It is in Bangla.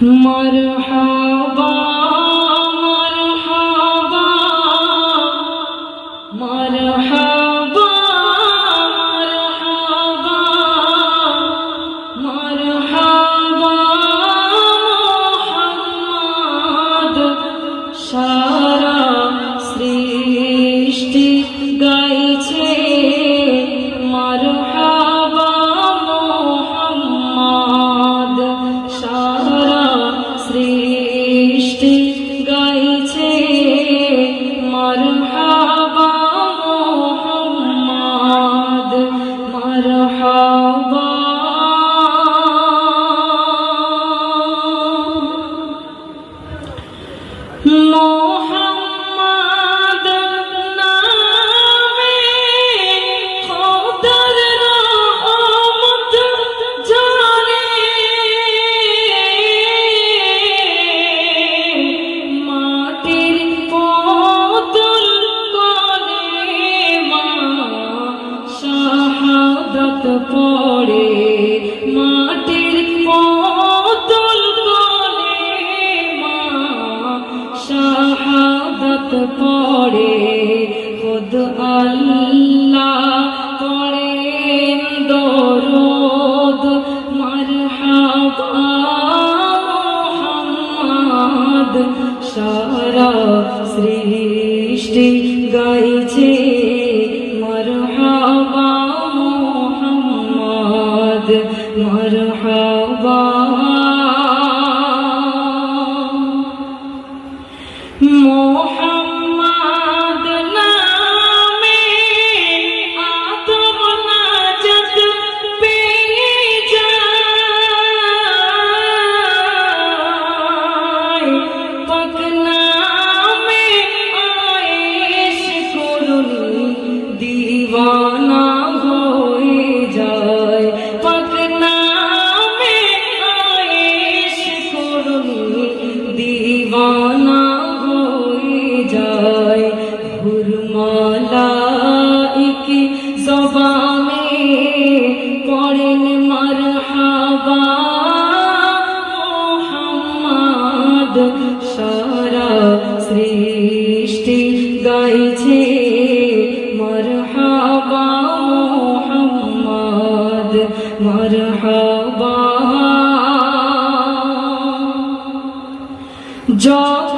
মারহাবা মারহাবা মারহাবা মারহাবা মুহাম্মদ সারা সৃষ্টি শাহাদাত পড়ে, মাটির পুতুল কোলে মা শাহাদাত পড়ে। খুদ আল্লাহ পড়েন দরুদ, মারহাবা মুহাম্মদ, সারা সৃষ্টি গাইছে। মুহাম্মদ মারহাবা মোহাম্মদ নামে আদম নাজাত পেয়ে যায় পাক নামে আয়েশ সারা সৃষ্টি গাইছে মরহাবা মোহাম্মদ মারহাবা। যখন